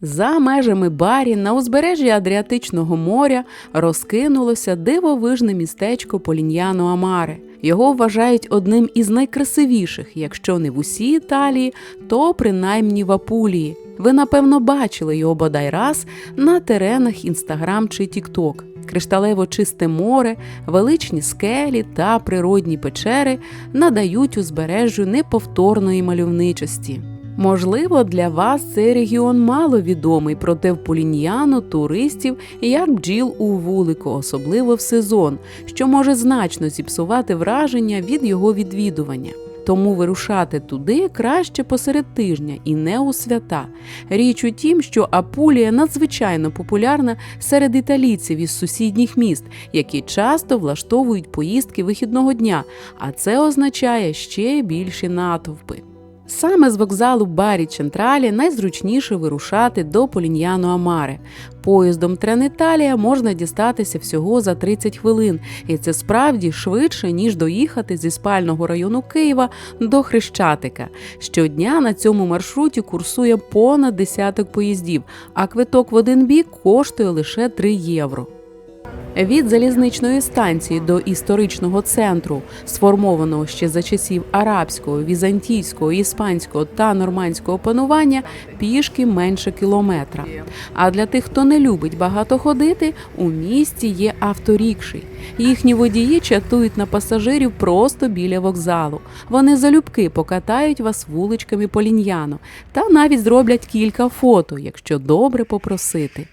За межами барі на узбережжі Адріатичного моря розкинулося дивовижне містечко Поліньяно Амаре. Його вважають одним із найкрасивіших, якщо не в усій Італії, то принаймні в Апулії. Ви напевно бачили його бодай раз на теренах Інстаграм чи Тікток. Кришталево чисте море, величні скелі та природні печери надають узбережжю неповторної мальовничості. Можливо, для вас цей регіон мало відомий, проте в Поліньяно туристів як бджіл у вулику, особливо в сезон, що може значно зіпсувати враження від його відвідування. Тому вирушати туди краще посеред тижня і не у свята. Річ у тім, що Апулія надзвичайно популярна серед італійців із сусідніх міст, які часто влаштовують поїздки вихідного дня, а це означає ще більші натовпи. Саме з вокзалу Барі Централі найзручніше вирушати до Поліньяно Амаре. Поїздом Треніталія можна дістатися всього за 30 хвилин, і це справді швидше, ніж доїхати зі спального району Києва до Хрещатика. Щодня на цьому маршруті курсує понад десяток поїздів, а квиток в один бік коштує лише 3 євро. Від залізничної станції до історичного центру, сформованого ще за часів арабського, візантійського, іспанського та нормандського панування, пішки менше кілометра. А для тих, хто не любить багато ходити, у місті є авторікші. Їхні водії чатують на пасажирів просто біля вокзалу. Вони залюбки покатають вас вуличками Поліньяно та навіть зроблять кілька фото, якщо добре попросити.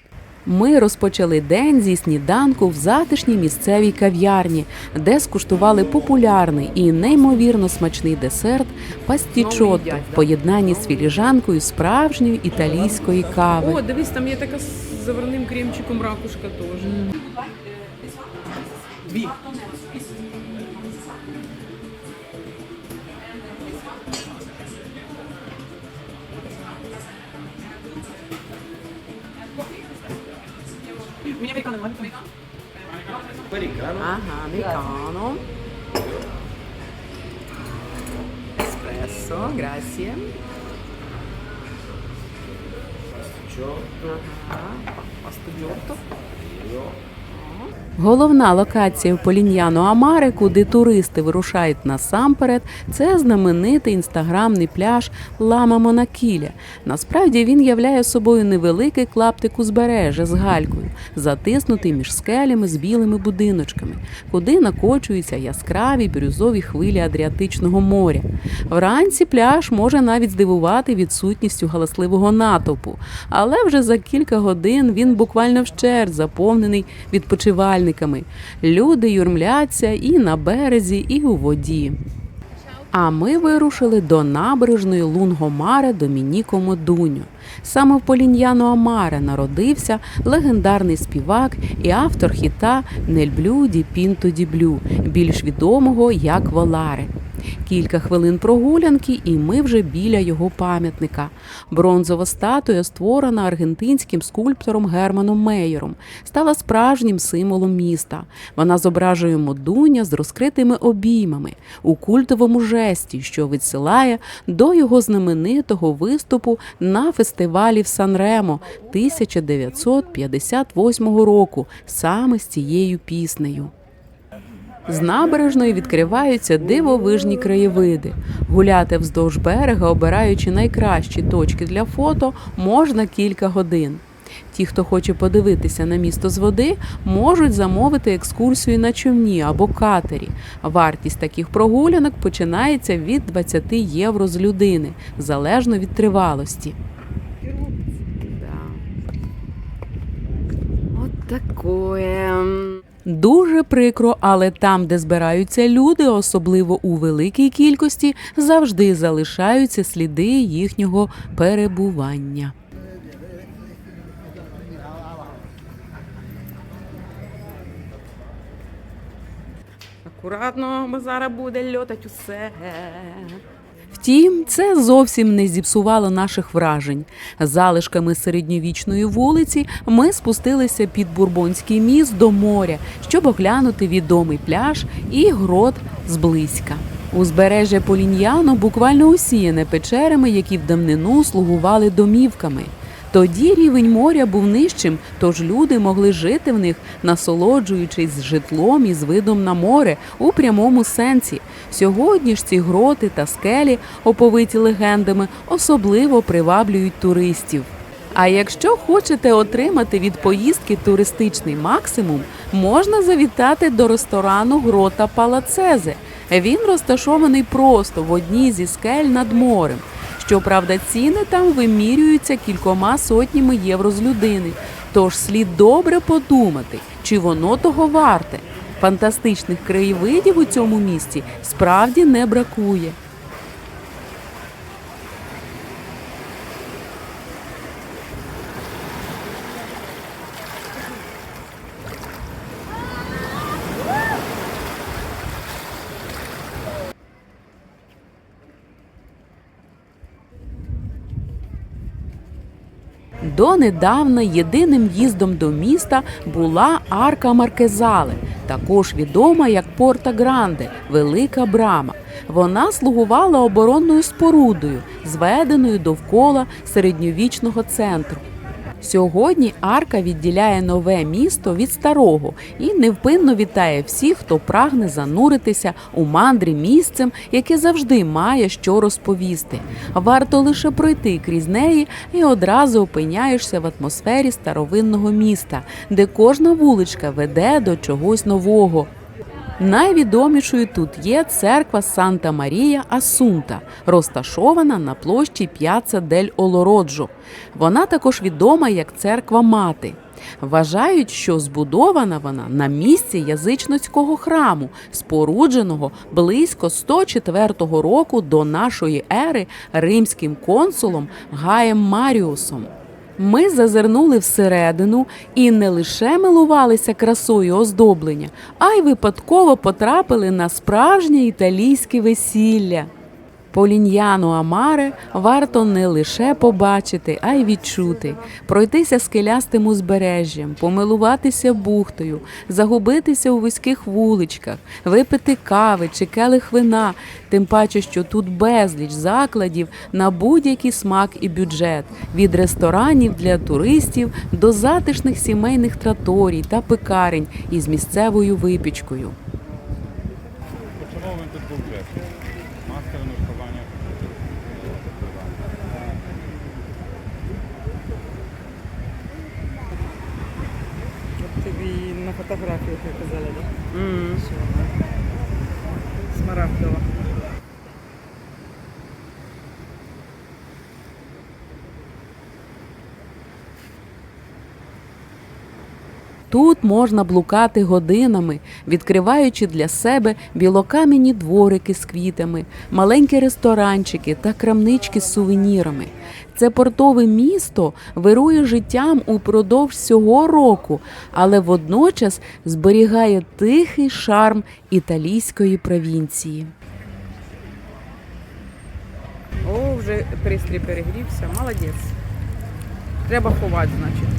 Ми розпочали день зі сніданку в затишній місцевій кав'ярні, де скуштували популярний і неймовірно смачний десерт пастічотто в поєднанні з філіжанкою справжньої італійської кави. О, дивись, там є така з заварним кремчиком ракушка теж. Дві. americano, americano. Americano. Ah, americano. Espresso, grazie. Pasticciotto. Ah, pasticciotto. Io. Головна локація в Поліньяно Амаре, куди туристи вирушають насамперед, це знаменитий інстаграмний пляж Лама Монакіля. Насправді він являє собою невеликий клаптик узбережжя з галькою, затиснутий між скелями з білими будиночками, куди накочуються яскраві бірюзові хвилі Адріатичного моря. Вранці пляж може навіть здивувати відсутністю галасливого натовпу, але вже за кілька годин він буквально вщерть заповнений відпочивальниками. Люди юрмляться і на березі, і у воді. А ми вирушили до набережної Лунгомара Домініко Модуньо. Саме в Поліньяно Амара народився легендарний співак і автор хіта Нельблю ді пінто Діблю, більш відомого як Воларе. Кілька хвилин прогулянки, і ми вже біля його пам'ятника. Бронзова статуя, створена аргентинським скульптором Германом Мейером, стала справжнім символом міста. Вона зображує модуня з розкритими обіймами у культовому жесті, що відсилає до його знаменитого виступу на фестивалі в Сан-Ремо 1958 року, саме з цією піснею. З набережної відкриваються дивовижні краєвиди. Гуляти вздовж берега, обираючи найкращі точки для фото, можна кілька годин. Ті, хто хоче подивитися на місто з води, можуть замовити екскурсію на човні або катері. Вартість таких прогулянок починається від 20 євро з людини, залежно від тривалості. От такое. Дуже прикро, але там, де збираються люди, особливо у великій кількості, завжди залишаються сліди їхнього перебування. Акуратно, бо зараз буде льотать усе. Втім, це зовсім не зіпсувало наших вражень. Залишками середньовічної вулиці ми спустилися під Бурбонський міст до моря, щоб оглянути відомий пляж і грот зблизька. Узбережжя Поліньяно буквально усіяне печерами, які в давнину слугували домівками. Тоді рівень моря був нижчим, тож люди могли жити в них, насолоджуючись житлом і з видом на море у прямому сенсі. Сьогодні ж ці гроти та скелі, оповиті легендами, особливо приваблюють туристів. А якщо хочете отримати від поїздки туристичний максимум, можна завітати до ресторану Грота Палацезе. Він розташований просто в одній зі скель над морем. Щоправда, ціни там вимірюються кількома сотнями євро з людини. Тож слід добре подумати, чи воно того варте. Фантастичних краєвидів у цьому місті справді не бракує. Донедавна єдиним в'їздом до міста була арка Маркезали, також відома як Порта Гранде, Велика Брама. Вона слугувала оборонною спорудою, зведеною довкола середньовічного центру. Сьогодні арка відділяє нове місто від старого і невпинно вітає всіх, хто прагне зануритися у мандрі місцем, яке завжди має що розповісти. Варто лише пройти крізь неї і одразу опиняєшся в атмосфері старовинного міста, де кожна вуличка веде до чогось нового. Найвідомішою тут є церква Санта Марія Асунта, розташована на площі П'яца дель Олороджо. Вона також відома як церква мати. Вважають, що збудована вона на місці язичницького храму, спорудженого близько 104 року до нашої ери римським консулом Гаєм Маріусом. Ми зазирнули всередину і не лише милувалися красою оздоблення, а й випадково потрапили на справжнє італійське весілля. Поліньяну Амаре варто не лише побачити, а й відчути, пройтися скелястим узбережжям, помилуватися бухтою, загубитися у вузьких вуличках, випити кави чи келих вина, тим паче, що тут безліч закладів на будь-який смак і бюджет, від ресторанів для туристів до затишних сімейних траторій та пекарень із місцевою випічкою. Почому він тут був чесний? Мастерне виховання. От тобі на фотографіях казали, так? Да? Що Смарагдова. Тут можна блукати годинами, відкриваючи для себе білокам'яні дворики з квітами, маленькі ресторанчики та крамнички з сувенірами. Це портове місто вирує життям упродовж всього року, але водночас зберігає тихий шарм італійської провінції. О, вже пристрій перегрівся. Молодець. Треба ховати, значить.